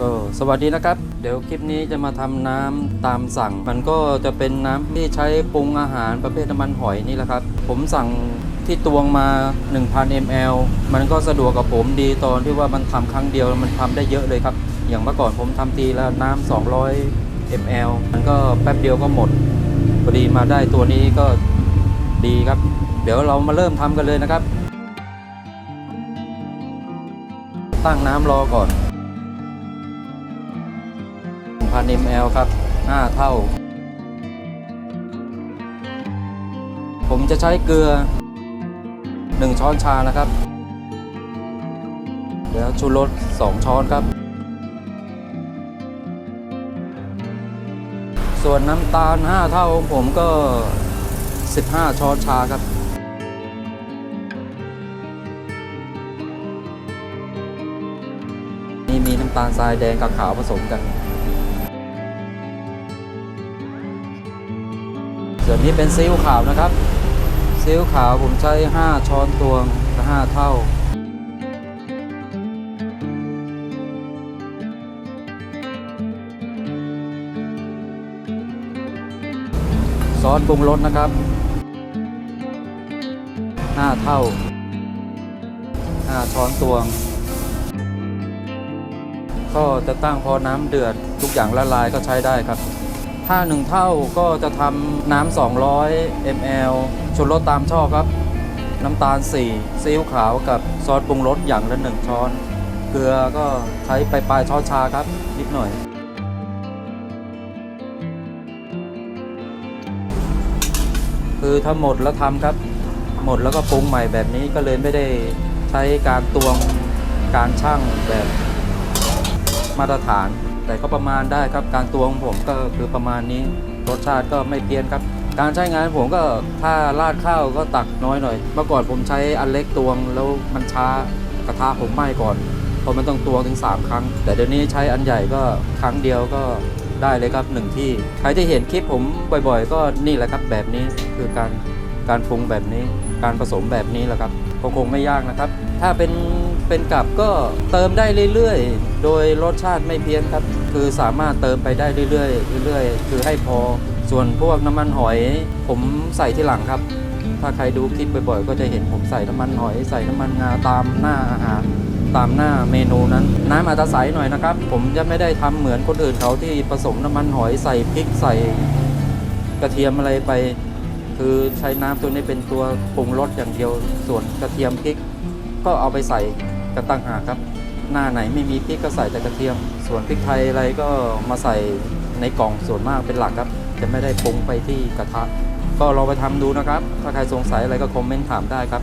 ก็สวัสดีนะครับ เดี๋ยวคลิปนี้จะมาทำน้ำตามสั่ง มันก็จะเป็นน้ำที่ใช้ปรุงอาหารประเภทน้ำมันหอยนี่แหละครับ ผมสั่งที่ตวงมา 1,000 ml มันก็สะดวกกับผมดีตอนที่ว่ามันทำครั้งเดียวมันทำได้เยอะเลยครับ อย่างเมื่อก่อนผมทำทีละน้ำ200 ml มันก็แป๊บเดียวก็หมดพอดีมาได้ตัวนี้ก็ดีครับ เดี๋ยวเรามาเริ่มทำกันเลยนะครับ ตั้งน้ำรอก่อน 1,000 ml ครับ 5 เท่า ผมจะใช้เกลือ 1 ช้อนชานะครับเดี๋ยวชูรส 2 ช้อนครับ ส่วนน้ำตาล 5 เท่าของผมก็ 15 ช้อนชาครับนี่มีน้ำตาลทรายแดงกับขาวผสมกัน ส่วนนี้เป็นซีอิ๊วขาวนะครับซีอิ๊วขาวผมใช้ 5 ช้อนตวงกับ5เท่าซอสปรุงรสนะครับ 5 เท่า 5 ช้อนตวง ก็จะตั้งพอน้ำเดือดทุกอย่างละลายก็ใช้ได้ครับ ถ้า 1 เท่าก็จะทำน้ำ 200 ml ชูรสตามชอบครับ น้ำตาล 4 ซีอิ๊วขาวกับซอสปรุงรสอย่างละ 1 ช้อน เกลือก็ใช้ไปปลายช้อนชาครับ นิดหน่อย คือถ้าหมดแล้วทำครับ หมดแล้วก็ปรุงใหม่แบบนี้ก็เลยไม่ได้ใช้การตวงการชั่งแบบ มาตรฐาน แต่ก็ประมาณได้ครับการตวงผมก็คือประมาณนี้รสชาติก็ไม่เพี้ยนครับ การใช้งานผมก็ถ้าราดข้าวก็ตักน้อยหน่อย เมื่อก่อนผมใช้อันเล็กตวงแล้วมันช้ากระทะผมไหม้ก่อนเพราะมันต้องตวงถึง 3 ครั้ง แต่เดี๋ยวนี้ใช้อันใหญ่ก็ครั้งเดียวก็ได้เลยครับหนึ่งที่ใครที่เห็นคลิปผมบ่อยๆ ก็นี่แหละครับแบบนี้คือการการปรุงแบบนี้ การผสมแบบนี้แหละครับก็คงไม่ยากนะครับ ถ้าเป็น เป็นกับก็เติมได้เรื่อยๆ โดยรสชาติไม่เพี้ยนครับ คือสามารถเติมไปได้เรื่อยๆเรื่อยๆ คือให้พอ ส่วนพวกน้ำมันหอย ผมใส่ที่หลังครับ ถ้าใครดูคลิปบ่อยๆ ก็จะเห็นผมใส่น้ำมันหอย ใส่น้ำมันงาตามหน้าอาหารตามหน้าเมนูนั้น น้ำอาจจะใสหน่อยนะครับ ผมจะไม่ได้ทำเหมือนคนอื่นเขาที่ผสมน้ำมันหอยใส่พริกใส่กระเทียมอะไรไป คือใช้น้ำตัวนี้เป็นตัวปรุงรสอย่างเดียว ส่วนกระเทียมพริกก็เอาไปใส่ กันตั้งหากครับ หน้าไหนไม่มีพริกก็ใส่แต่กระเทียม ส่วนพริกไทยอะไรก็มาใส่ในกล่องส่วนมากเป็นหลักครับ จะไม่ได้ปรุงไปที่กระทะ ก็ลองไปทำดูนะครับ ถ้าใครสงสัยอะไรก็คอมเมนต์ถามได้ครับ